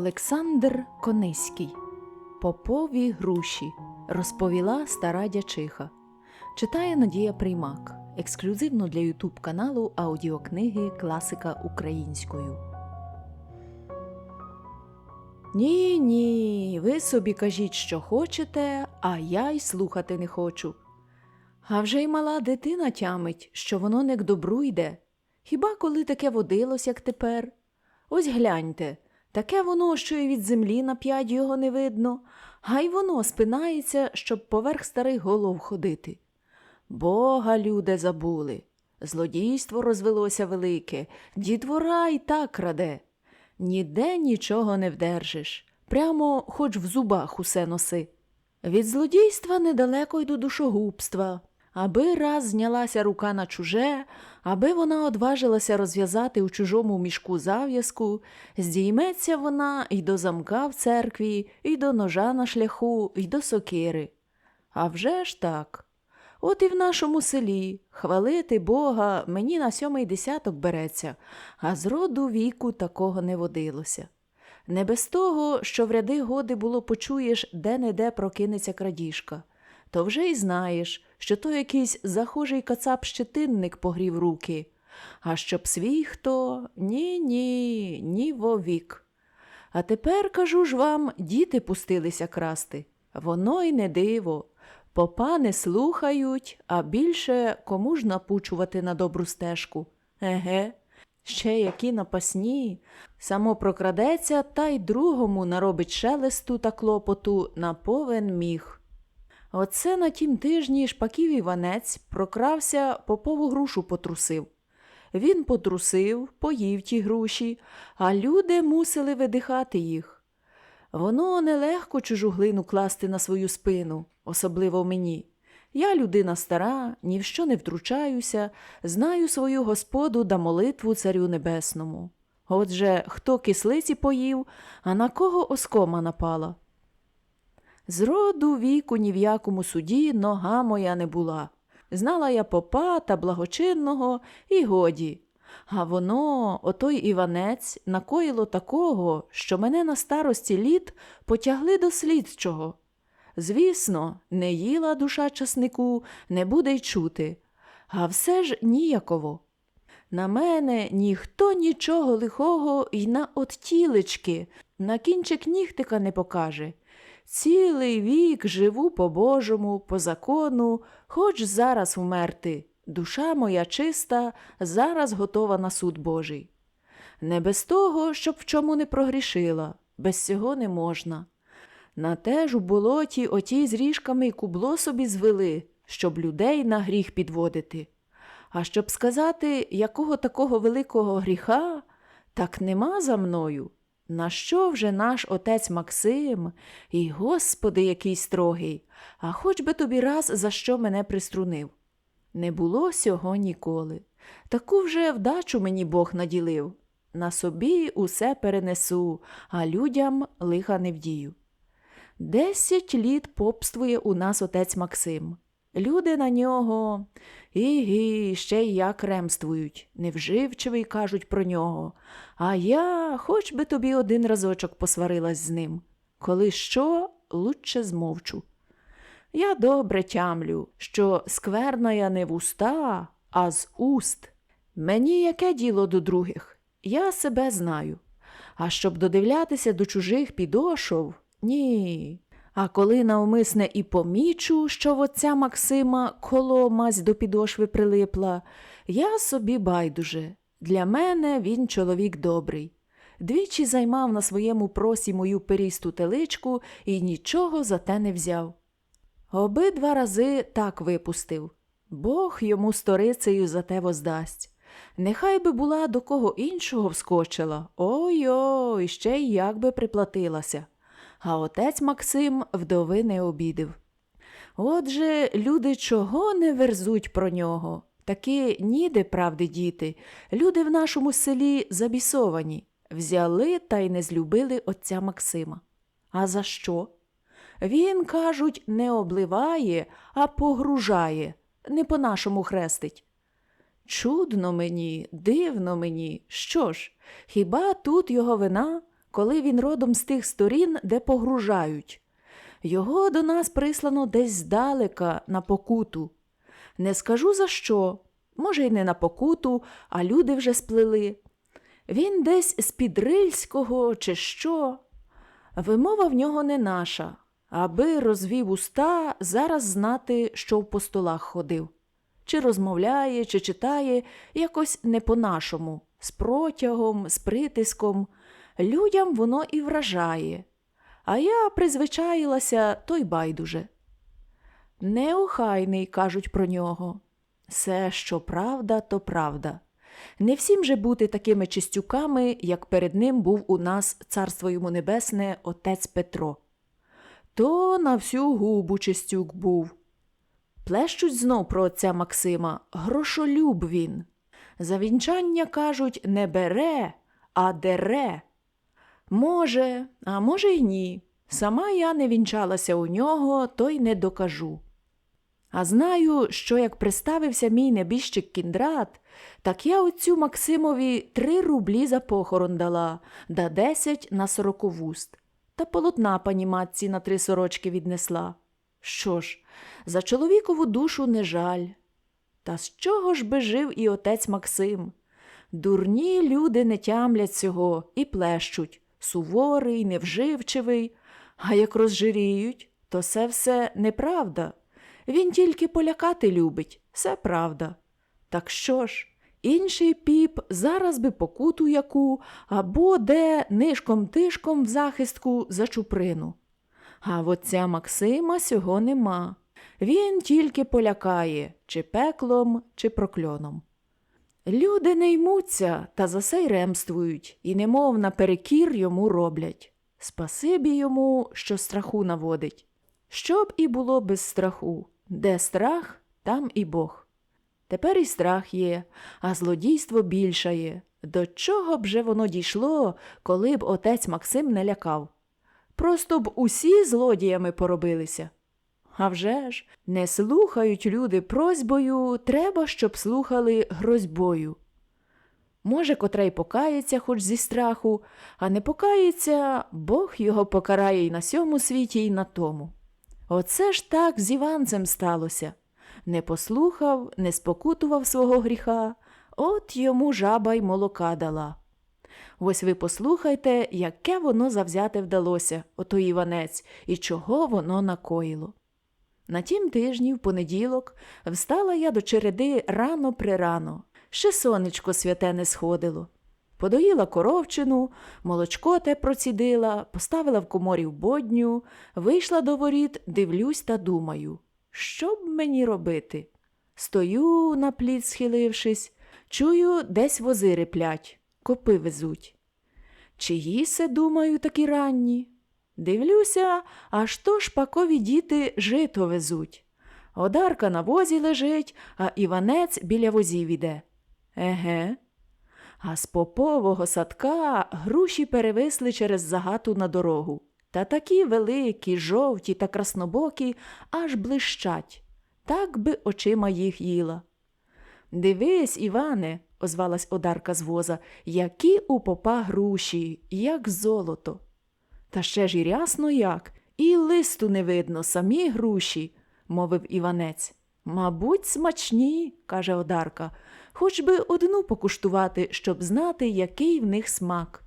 Олександр Кониський Попові груші розповіла стара дячиха. Читає Надія Приймак ексклюзивно для Ютуб каналу аудіокниги Класика українською. Ні, ні, ви собі кажіть, що хочете, а я й слухати не хочу. А вже й мала дитина тямить, що воно не к добру йде. Хіба коли таке водилось, як тепер? Ось гляньте, таке воно, що і від землі на п'ять його не видно, а й воно спинається, щоб поверх старих голов ходити. Бога люди забули. Злодійство розвелося велике, дітвора й так краде. Ніде нічого не вдержиш, прямо хоч в зубах усе носи. Від злодійства недалеко й до душогубства. Аби раз знялася рука на чуже, аби вона одважилася розв'язати у чужому мішку зав'язку, здійметься вона й до замка в церкві, і до ножа на шляху, і до сокири. А вже ж так. От і в нашому селі хвалити Бога мені на сьомий десяток береться, а з роду віку такого не водилося. Не без того, що в ряди годи було почуєш, де-не-де прокинеться крадіжка, то вже й знаєш, що то якийсь захожий кацап-щетинник погрів руки. А щоб свій хто ні-ні, ні вовік. А тепер, кажу ж вам, діти пустилися красти. Воно й не диво. Попа не слухають, а більше кому ж напучувати на добру стежку. Еге, ще які напасні. Само прокрадеться, та й другому наробить шелесту та клопоту на повен міг. Оце на тім тижні шпаків Іванець прокрався попову грушу потрусив. Він потрусив, поїв ті груші, а люди мусили видихати їх. Воно нелегко чужу глину класти на свою спину, особливо мені. Я людина стара, ні в що не втручаюся, знаю свою господу да молитву царю небесному. Отже, хто кислиці поїв, а на кого оскома напала? З роду віку ні в якому суді нога моя не була. Знала я попа та благочинного і годі. А воно, отой Іванець, накоїло такого, що мене на старості літ потягли до слідчого. Звісно, не їла душа часнику, не буде й чути, а все ж ніяково. На мене ніхто нічого лихого й на оттілечки, на кінчик нігтика не покаже. Цілий вік живу по-божому, по закону, хоч зараз умерти. Душа моя чиста, зараз готова на суд Божий. Не без того, щоб в чому не прогрішила, без цього не можна. На те ж у болоті оті з ріжками й кубло собі звели, щоб людей на гріх підводити. А щоб сказати, якого такого великого гріха, так нема за мною. На що вже наш отець Максим, і Господи, який строгий, а хоч би тобі раз за що мене приструнив. Не було сього ніколи. Таку вже вдачу мені Бог наділив. На собі усе перенесу, а людям лиха не вдію. Десять літ попствує у нас отець Максим. Люди на нього ігі, ще й як ремствують, невживчивий кажуть про нього. А я хоч би тобі один разочок посварилась з ним. Коли що, лучше змовчу. Я добре тямлю, що скверна я не в уста, а з уст. Мені яке діло до других? Я себе знаю. А щоб додивлятися до чужих підошов, ні. А коли навмисне і помічу, що в отця Максима коло мазь до підошви прилипла, я собі байдуже. Для мене він чоловік добрий. Двічі займав на своєму просі мою перісту теличку і нічого за те не взяв. Обидва рази так випустив. Бог йому сторицею за те воздасть. Нехай би була до кого іншого вскочила. Ой-ой, ще й як би приплатилася. А отець Максим вдови не обідив. Отже, люди чого не верзуть про нього? Таки ніде правди діти. Люди в нашому селі забісовані. Взяли та й не злюбили отця Максима. А за що? Він, кажуть, не обливає, а погружає, не по-нашому хрестить. Чудно мені, дивно мені, що ж, хіба тут його вина? Коли він родом з тих сторін, де погружають. Його до нас прислано десь здалека на покуту. Не скажу за що, може, й не на покуту, а люди вже сплели. Він десь з Підрильського чи що. Вимова в нього не наша, аби розвів уста, зараз знати, що в постолах ходив. Чи розмовляє, чи читає якось не по-нашому, з протягом, з притиском. Людям воно і вражає. А я призвичаїлася, то й байдуже. Неохайний, кажуть про нього. Все, що правда, то правда. Не всім же бути такими чистюками, як перед ним був у нас, царство йому небесне, отець Петро. То на всю губу чистюк був. Плещуть знов про отця Максима, грошолюб він. За вінчання, кажуть, не бере, а дере. Може, а може й ні. Сама я не вінчалася у нього, то й не докажу. А знаю, що як приставився мій небіжчик кіндрат, так я отцю Максимові три рублі за похорон дала, да десять на сороковуст, та полотна пані матці на три сорочки віднесла. Що ж, за чоловікову душу не жаль. Та з чого ж би жив і отець Максим? Дурні люди не тямлять цього і плещуть суворий, невживчивий, а як розжиріють, то це все неправда. Він тільки полякати любить, все правда. Так що ж, інший піп зараз би покуту яку або де нишком-тишком в захистку за чуприну. А в отця Максима сього нема. Він тільки полякає чи пеклом, чи прокльоном. Люди не ймуться та за сей ремствують і немов наперекір йому роблять. Спасибі йому, що страху наводить. Щоб і було без страху, де страх, там і Бог. Тепер і страх є, а злодійство більшає. До чого б же воно дійшло, коли б отець Максим не лякав? Просто б усі злодіями поробилися. А вже ж, не слухають люди просьбою, треба, щоб слухали грозьбою. Може, котра й покається хоч зі страху, а не покається, Бог його покарає і на сьому світі, і на тому. Оце ж так з Іванцем сталося. Не послухав, не спокутував свого гріха, от йому жаба й молока дала. Ось ви послухайте, яке воно завзяти вдалося, ото Іванець, і чого воно накоїло. На тім тижні, в понеділок, встала я до череди рано прирано, ще сонечко святе не сходило. Подоїла коровчину, молочко те процідила, поставила в коморі в бодню, вийшла до воріт, дивлюсь та думаю, що б мені робити? Стою на плід, схилившись, чую, десь вози реплять, копи везуть. Чиї се, думаю, такі ранні? Дивлюся, аж то шпакові діти жито везуть. Одарка на возі лежить, а Іванець біля возів іде. Еге. А з попового садка груші перевисли через загату на дорогу. Та такі великі, жовті та краснобокі аж блищать. Так би очима їх їла. Дивись, Іване, озвалась Одарка з воза, які у попа груші, як золото. Та ще ж і рясно як, і листу не видно, самі груші, мовив Іванець. Мабуть, смачні, каже Одарка, хоч би одну покуштувати, щоб знати, який в них смак.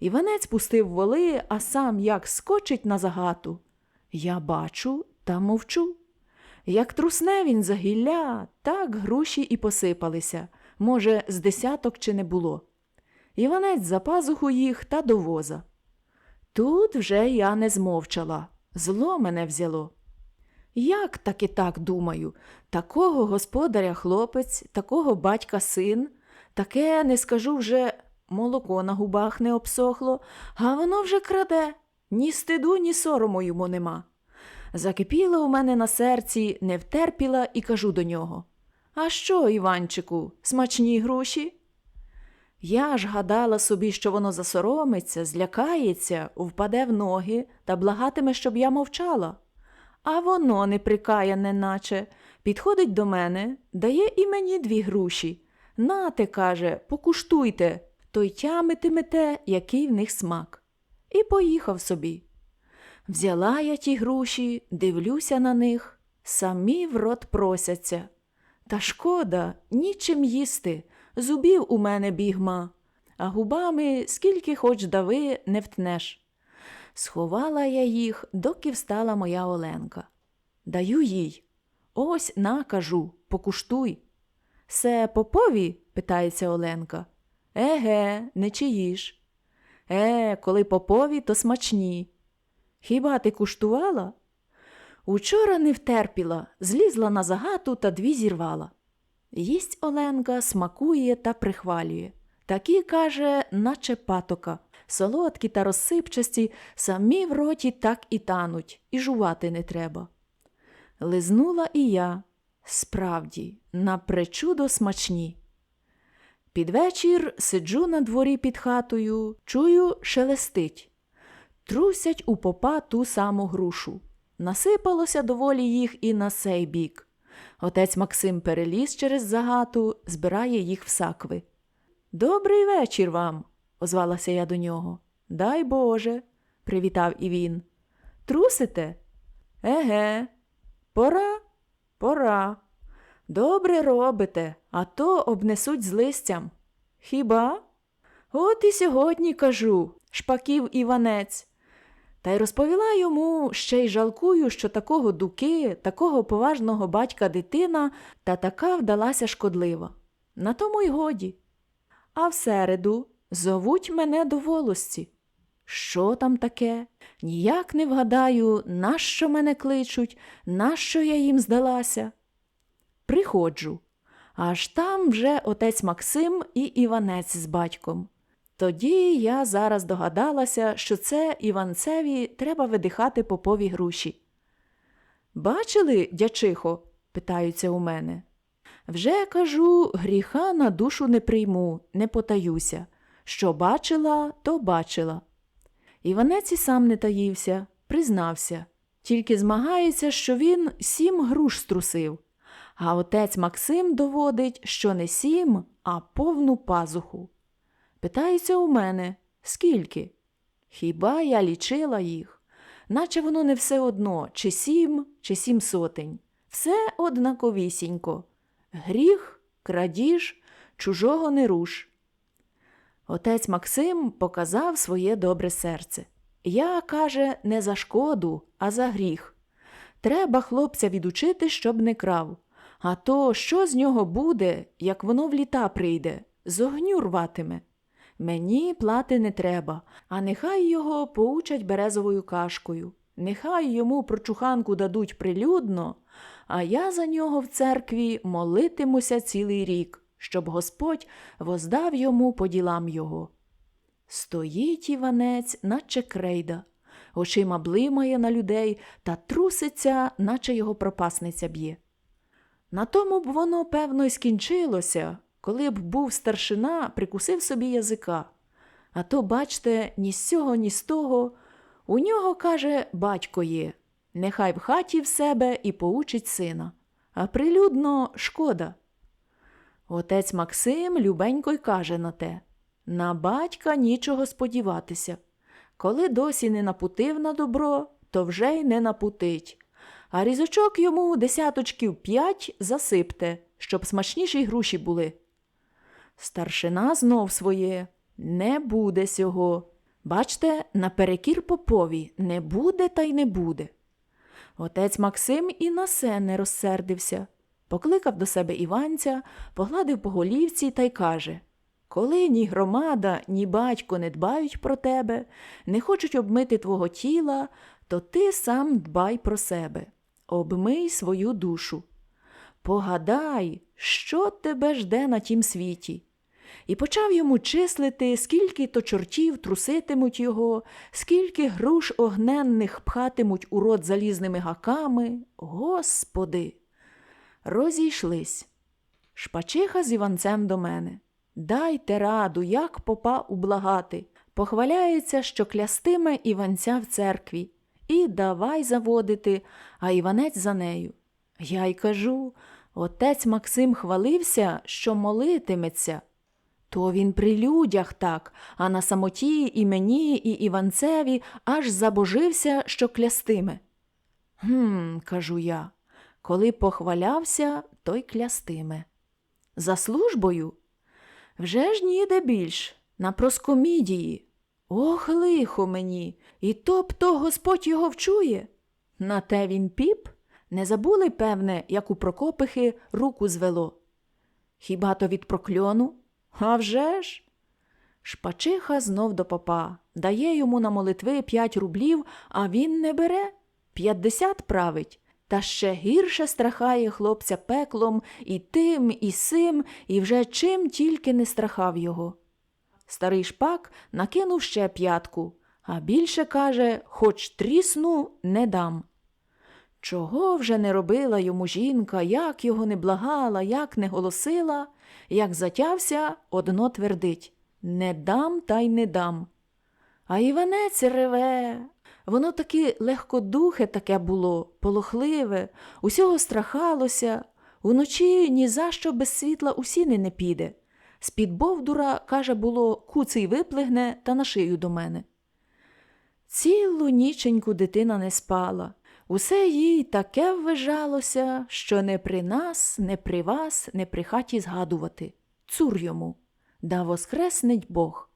Іванець пустив воли, а сам як скочить на загату. Я бачу та мовчу. Як трусне він за гілля, так груші і посипалися, може, з десяток чи не було. Іванець за пазуху їх та до воза. Тут вже я не змовчала, зло мене взяло. Як таки так думаю, такого господаря хлопець, такого батька син, таке не скажу вже молоко на губах не обсохло, а воно вже краде, ні стиду, ні сорому йому нема. Закипіло у мене на серці, не втерпіла і кажу до нього А що, Іванчику, смачні груші? Я ж гадала собі, що воно засоромиться, злякається, впаде в ноги та благатиме, щоб я мовчала. А воно неприкаяне, наче, підходить до мене, дає і мені дві груші. Нате, каже, покуштуйте, то й тямитимете, який в них смак. І поїхав собі. Взяла я ті груші, дивлюся на них, самі в рот просяться. Та шкода, нічим їсти, зубів у мене бігма, а губами скільки хоч дави не втнеш. Сховала я їх, доки встала моя Оленка. Даю їй. Ось на, кажу, покуштуй. Се попові? питається Оленка. Еге, не чиїш. Е, коли попові, то смачні. Хіба ти куштувала? Учора не втерпіла, злізла на загату та дві зірвала. Їсть Оленка, смакує та прихвалює. Такі, каже, наче патока. Солодкі та розсипчасті, самі в роті так і тануть, і жувати не треба. Лизнула і я. Справді, напречудо смачні. Під вечір сиджу на дворі під хатою, чую, шелестить. Трусять у попа ту саму грушу. Насипалося доволі їх і на сей бік. Отець Максим переліз через загату, збирає їх в сакви. Добрий вечір вам, озвалася я до нього. Дай Боже, привітав і він. Трусите? Еге, пора, пора. Добре робите, а то обнесуть з листям. Хіба? От і сьогодні кажу, шпаків Іванець. Та й розповіла йому, ще й жалкую, що такого дуки, такого поважного батька дитина та така вдалася шкодлива. На тому й годі. А в середу зовуть мене до волості. Що там таке? Ніяк не вгадаю, нащо мене кличуть, нащо я їм здалася. Приходжу. Аж там вже отець Максим і Іванець з батьком. Тоді я зараз догадалася, що це Іванцеві треба видихати попові груші. Бачили, дячихо? питаються у мене. Вже кажу, гріха на душу не прийму, не потаюся. Що бачила, то бачила. Іванець і сам не таївся, признався, тільки змагається, що він сім груш струсив, а отець Максим доводить, що не сім, а повну пазуху. Питається у мене, скільки? Хіба я лічила їх? Наче воно не все одно, чи сім, чи сім сотень. Все однаковісінько. Гріх, крадіж, чужого не руш. Отець Максим показав своє добре серце. Я, каже, не за шкоду, а за гріх. Треба хлопця відучити, щоб не крав. А то що з нього буде, як воно в літа прийде, з огню рватиме. Мені плати не треба, а нехай його поучать березовою кашкою. Нехай йому прочуханку дадуть прилюдно, а я за нього в церкві молитимуся цілий рік, щоб Господь воздав йому по ділам його. Стоїть Іванець, наче крейда, очима блимає на людей та труситься, наче його пропасниця б'є. На тому б воно, певно, й скінчилося, коли б був старшина, прикусив собі язика. А то, бачте, ні з цього, ні з того. У нього, каже, батько є. Нехай в хаті в себе і поучить сина. А прилюдно шкода. Отець Максим любенько й каже на те на батька нічого сподіватися. Коли досі не напутив на добро, то вже й не напутить. А різочок йому десяточків п'ять засипте, щоб смачніші груші були. Старшина знов своє не буде сього. Бачте, наперекір попові не буде та й не буде. Отець Максим і на се не розсердився. Покликав до себе Іванця, погладив по голівці та й каже Коли ні громада, ні батько не дбають про тебе, не хочуть обмити твого тіла, то ти сам дбай про себе, обмий свою душу. Погадай, що тебе жде на тім світі. І почав йому числити, скільки то чортів труситимуть його, скільки груш огненних пхатимуть у рот залізними гаками. Господи. Розійшлись. Шпачиха з Іванцем до мене. Дайте раду, як попа ублагати. Похваляється, що клястиме Іванця в церкві. І давай заводити, а Іванець за нею. Я й кажу отець Максим хвалився, що молитиметься. То він при людях так, а на самоті і мені, і Іванцеві аж забожився, що клястиме. Гм, кажу я, коли похвалявся, то й клястиме. За службою? Вже ж ніде більш, на проскомідії. Ох, лихо мені, і то б то Господь його вчує. На те він піп, не забули, певне, як у Прокопихи руку звело. Хіба то від прокльону? А вже ж? Шпачиха знов до попа, дає йому на молитви п'ять рублів, а він не бере. П'ятдесят править. Та ще гірше страхає хлопця пеклом і тим, і сим, і вже чим тільки не страхав його. Старий шпак накинув ще п'ятку, а більше каже, хоч трісну не дам. Чого вже не робила йому жінка, як його не благала, як не голосила, як затявся, одно твердить не дам та й не дам. А Іванець реве. Воно таки легкодухе таке було, полохливе, усього страхалося, уночі ні за що без світла у сіни не піде. З-під бовдура, каже, було, куций виплигне та на шию до мене. Цілу ніченьку дитина не спала. Усе їй таке ввижалося, що не при нас, не при вас, не при хаті згадувати. Цур йому, да воскреснить Бог.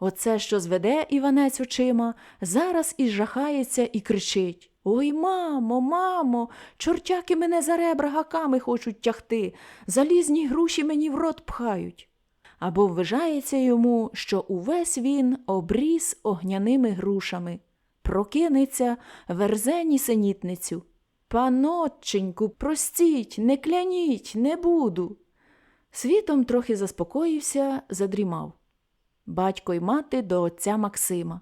Оце, що зведе Іванець очима, зараз і жахається і кричить Ой, мамо, мамо, чортяки мене за ребра гаками хочуть тягти, залізні груші мені в рот пхають. Або ввижається йому, що увесь він обріз огняними грушами, прокинеться верзе нісенітницю. Панотченьку, простіть, не кляніть, не буду. Світом трохи заспокоївся, задрімав. Батько й мати до отця Максима.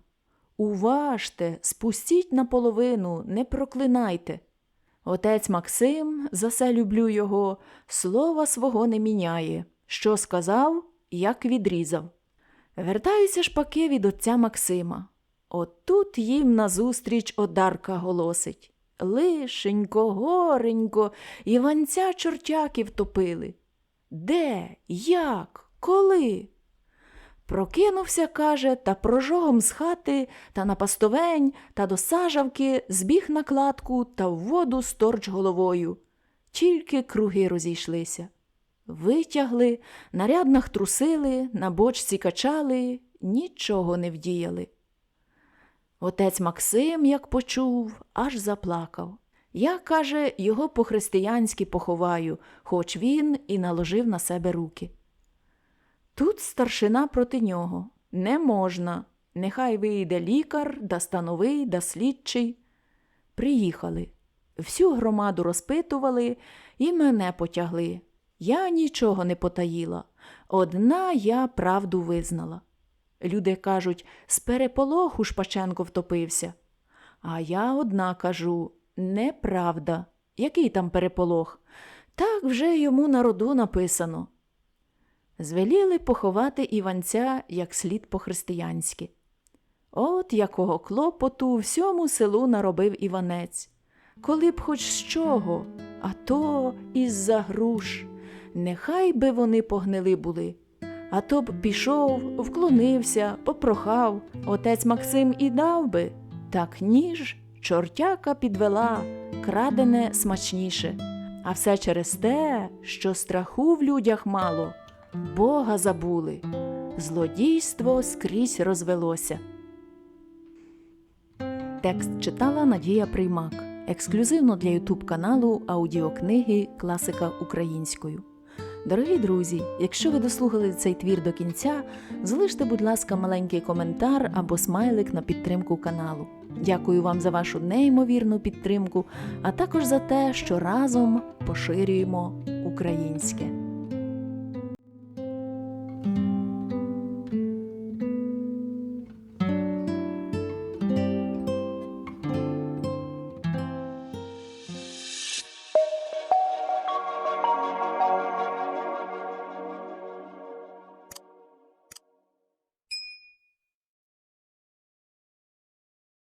Уважте, спустіть наполовину, не проклинайте. Отець Максим, за се люблю його, слова свого не міняє. Що сказав, як відрізав. Вертаються шпаки від отця Максима. От тут їм назустріч одарка голосить. Лишенько, горенько, Іванця чортяки втопили. Де? Як? Коли? Прокинувся, каже, та прожогом з хати та на пастовень та до сажавки збіг на кладку та в воду сторч головою. Тільки круги розійшлися. Витягли, на ряднах трусили, на бочці качали, нічого не вдіяли. Отець Максим, як почув, аж заплакав. Я, каже, його по-християнськи поховаю, хоч він і наложив на себе руки. Тут старшина проти нього. Не можна. Нехай вийде лікар, да становий, да слідчий. Приїхали. Всю громаду розпитували і мене потягли. Я нічого не потаїла. Одна я правду визнала. Люди кажуть, з переполоху Шпаченко втопився. А я одна кажу неправда. Який там переполох? Так вже йому на роду написано. Звеліли поховати Іванця як слід по-християнськи. От якого клопоту всьому селу наробив Іванець. Коли б хоч з чого, а то із-за груш. Нехай би вони погнили були. А то б пішов, вклонився, попрохав, отець Максим і дав би. Так ніж чортяка підвела, крадене смачніше. А все через те, що страху в людях мало. Бога забули, злодійство скрізь розвелося. Текст читала Надія Приймак. Ексклюзивно для Ютуб каналу аудіокниги Класика українською. Дорогі друзі, якщо ви дослухали цей твір до кінця, залиште, будь ласка, маленький коментар або смайлик на підтримку каналу. Дякую вам за вашу неймовірну підтримку, а також за те, що разом поширюємо українське.